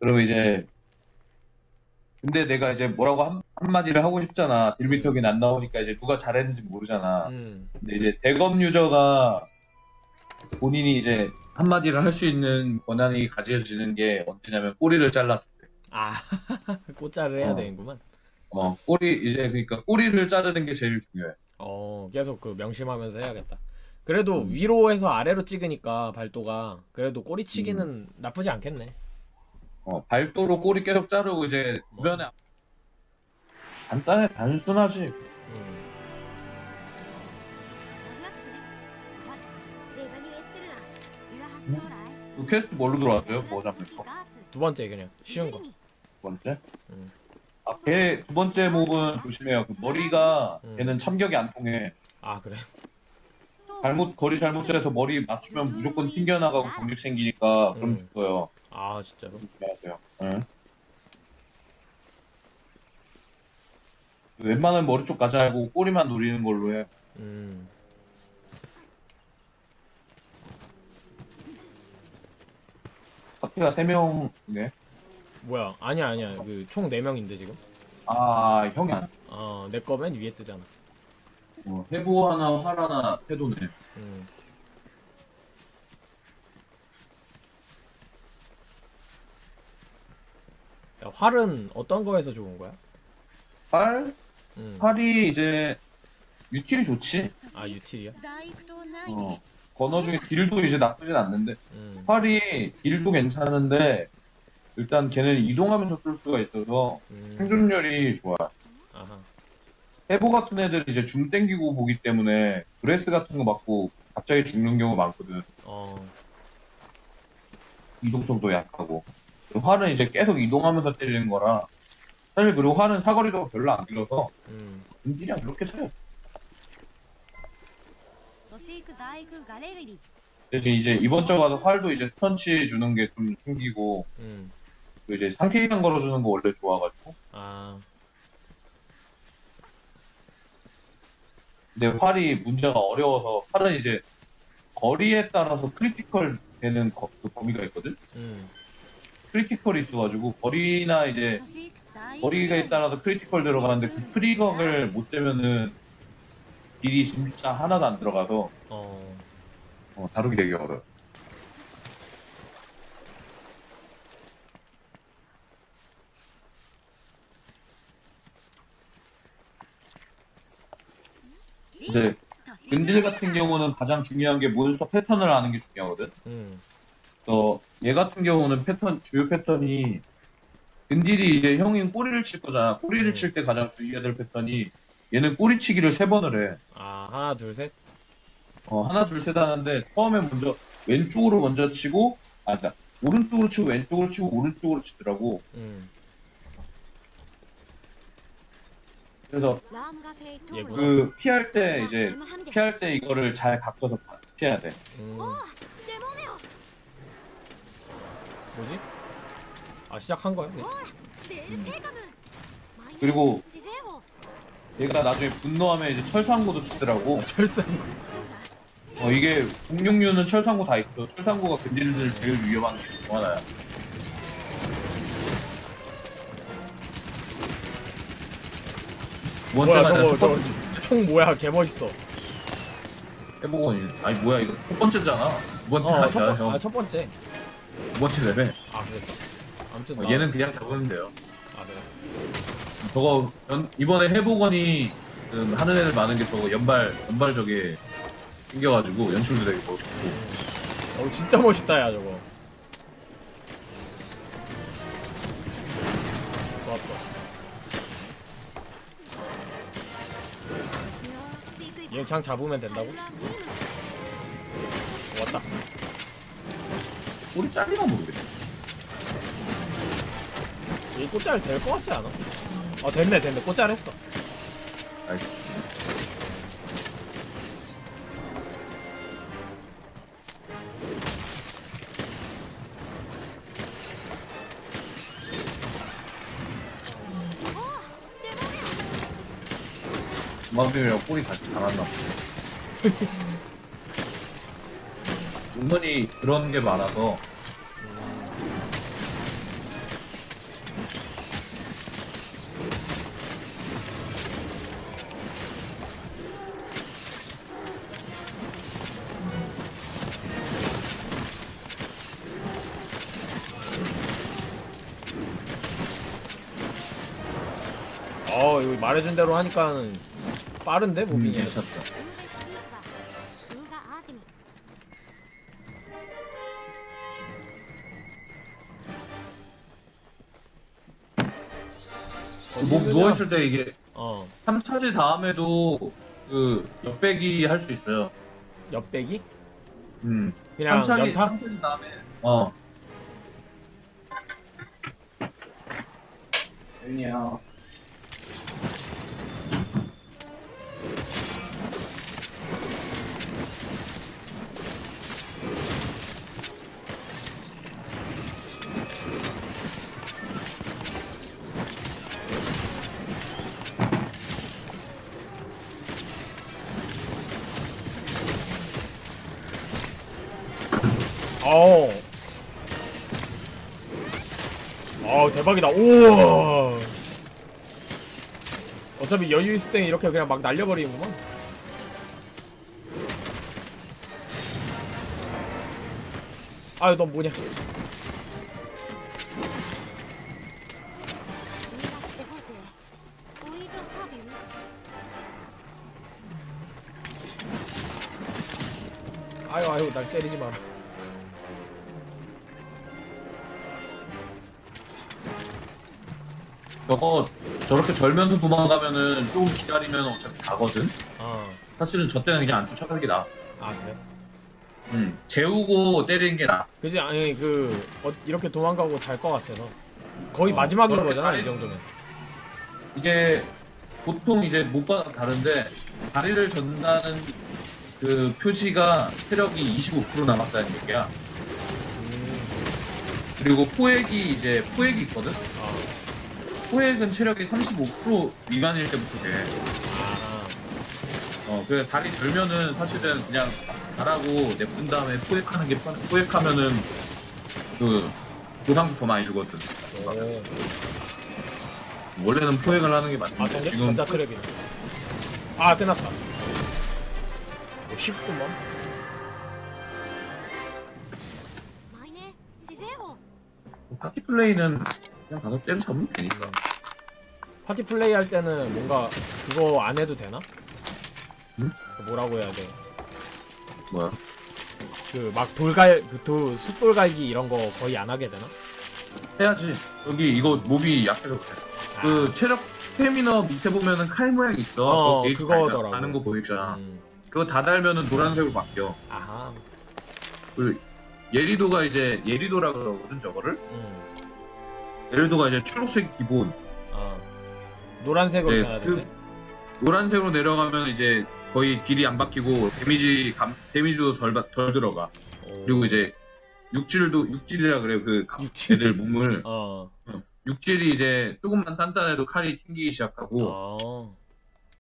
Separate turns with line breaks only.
그러면 이제 근데 내가 이제 뭐라고 한, 한마디를 하고 싶잖아. 딜미터긴 안 나오니까 이제 누가 잘했는지 모르잖아.
음.
근데 이제 대검 유저가 본인이 이제 한마디를 할 수 있는 권한이 가져지는 게 언제냐면 꼬리를 잘랐을 때.
아, 꽃자를 해야
어.
되는구만.
어, 꼬리, 이제 그러니까 꼬리를 자르는 게 제일 중요해.
어, 계속 그 명심하면서 해야겠다. 그래도 위로에서 아래로 찍으니까 발도가 그래도 꼬리치기는 나쁘지 않겠네.
어, 발도로 꼬리 계속 자르고 이제 주변에 어. 간단해 단순하지
음.
그 퀘스트 뭘로 들어왔어요? 뭐 잡는 거?
두 번째 그냥 쉬운 거.
두 번째?
음.
아, 걔 두 번째 몹은 조심해요. 그 머리가
음.
걔는 참격이 안 통해.
아 그래?
잘못 거리 잘못 재서 머리 맞추면 무조건 튕겨나가고 경직 생기니까 그럼
음.
죽어요.
아 진짜로?
조심하세요. 응. 웬만하면 머리 쪽 가지 말고 꼬리만 노리는 걸로 해.
음.
파티가 3명이네.
뭐야? 아니야 아니야. 그 총 4명인데 지금.
아, 형이 안.
어, 내거맨 위에 뜨잖아.
어, 해부 하나, 활 하나, 태도네.
음. 야, 활은 어떤 거에서 좋은 거야?
활?
음.
활이 이제 유틸이 좋지.
아 유틸이야?
어. 건어 중에 딜도 이제 나쁘진 않는데
음.
활이 딜도 괜찮은데 일단 걔는 이동하면서 쓸 수가 있어서
음.
생존율이
좋아요.
해보 같은 애들 이제 줄 땡기고 보기 때문에 브레스 같은 거 맞고 갑자기 죽는 경우가 많거든.
어.
이동성도 약하고. 활은 이제 계속 이동하면서 때리는 거라 사실 그리고 활은 사거리도 별로 안 길어서
음.
인디랑 그렇게
차요.
대신 이제 이번 주 가서 활도 이제 스턴치 주는 게 좀 생기고
음.
이제 상쾌한 걸어주는 거 원래 좋아가지고
아.
근데 활이 문제가 어려워서 활은 이제 거리에 따라서 크리티컬 되는 거, 그 범위가 있거든.
음.
크리티컬이 있어가지고 거리나 이제 거리에 따라서 크리티컬 들어가는데 그 크리거를 못 되면은 딜이 진짜 하나도 안 들어가서
어.
어, 다루기 되게 어려워. 이제 근딜 같은 경우는 가장 중요한 게 몬스터 패턴을 아는 게 중요하거든.
음.
또얘 같은 경우는 패턴 주요 패턴이 근딜이 이제 형인 꼬리를 칠 거잖아. 꼬리를
음.
칠때 가장 주의해야 될 패턴이 얘는 꼬리치기를 세 번을 해.
아 하나 둘 셋.
어, 하나 둘 셋 하는데 처음에 먼저 왼쪽으로 먼저 치고 아 그러니까 오른쪽으로 치고 왼쪽으로 치고 오른쪽으로 치더라고.
음.
그래서
예구나.
그 피할 때 이제 피할 때 이거를 잘 바꿔서 피해야 돼.
음. 뭐지? 아 시작한 거야? 네.
그냥? 음.
그리고 얘가 나중에 분노하면 이제 철상고도 주더라고.
아, 철상고.
어 이게 공룡류는 철상고 다 있어. 철상고가 근질들 제일 위험한 게 하나야.
뭐야 저거
첫
저거
번째
총 뭐야 개 멋있어.
해보고 아니 뭐야 이거 첫 번째잖아. 두 번째
어, 첫, 번,
형.
아, 첫 번째.
두 번째 레벨.
아, 그랬어. 아무튼
어,
나-
얘는 그냥 잡으면 돼요.
아, 그래.
저거 연- 이번에 해보건이 음, 하는 애들 많은 게 저거 연발 연발 저게 생겨가지고 연출도 되게 멋있고.
어, 진짜 멋있다, 야, 저거. 좋았어. 얘 그냥 잡으면 된다고? 왔다.
우리 잘리나 모르겠네.
얘 꽃잘 될것 같지 않아? 어, 됐네, 됐네. 꽃잘 했어.
아이, 주방비이랑 꼬리 같이 달았나 보네. 은근히 그런 게 많아서.
어, 말해준 대로 하니까 빠른데 모빙이.
음, 미쳤어. 목
뭐 누워 있을 때 이게
어.
3차지 다음에도 그 옆배기 할 수 있어요.
옆배기?
음.
그냥
3차기,
연타?
3차지 다음에 어. 아니야.
어우 대박이다. 우와. 어차피 여유 있을 땐 이렇게 그냥 막 날려버리는구만. 아유 넌 뭐냐? 아유 아유 날 때리지 마라.
저거 저렇게 절면서 도망가면은 조금 기다리면 어차피 가거든.
어.
사실은 저 때는 그냥 안 쫓아가는 게 나아.
아 그래?
음. 재우고 때리는 게 나아.
그지 아니 그 어, 이렇게 도망가고 잘 것 같아서 거의
어,
마지막인 거잖아
다리-
이 정도면.
이게 보통 이제 못마다 다른데 다리를 전다는 그 표시가 체력이 25% 남았다는 얘기야.
음.
그리고 포획이 이제 포획이 있거든.
아.
포획은 체력이 35% 미만일 때부터 돼. 어, 그래서 다리 절면은 사실은 그냥 가라고 내뿜 다음에 포획하는 게 편, 포획하면은 그 보상도 더 많이 주거든. 원래는 포획을 하는 게 맞는데
아, 전자,
지금
전자 크랩이네. 아, 끝났다. 뭐 쉽구만.
파티 플레이는 그냥 가서 때려 잡으면 되니까.
파티 플레이 할 때는 뭔가 그거 안 해도 되나?
응?
그 뭐라고 해야 돼?
뭐야?
그 막 돌갈 그도 숫돌 갈기 이런 거 거의 안 하게 되나?
해야지. 여기 이거 몹이 약해서 그래. 그 체력 스태미너 밑에 보면은 칼 모양 있어.
어,
그거
그거더라고.
가는 거 보이잖아.
음.
그거 다 달면은 노란색으로 바뀌어.
아하.
그 예리도가 이제 예리도라 그러거든 저거를.
음.
예리도가 이제 초록색 기본.
아. 노란색으로
이제
해야
그-
돼.
노란색으로 내려가면 이제 거의 딜이 안 바뀌고 데미지 감, 데미지도 덜, 받- 덜 들어가. 그리고 이제 육질도 육질이라 그래 그 감-
육질.
애들 몸을
어.
육질이 이제 조금만 단단해도 칼이 튕기기 시작하고
어.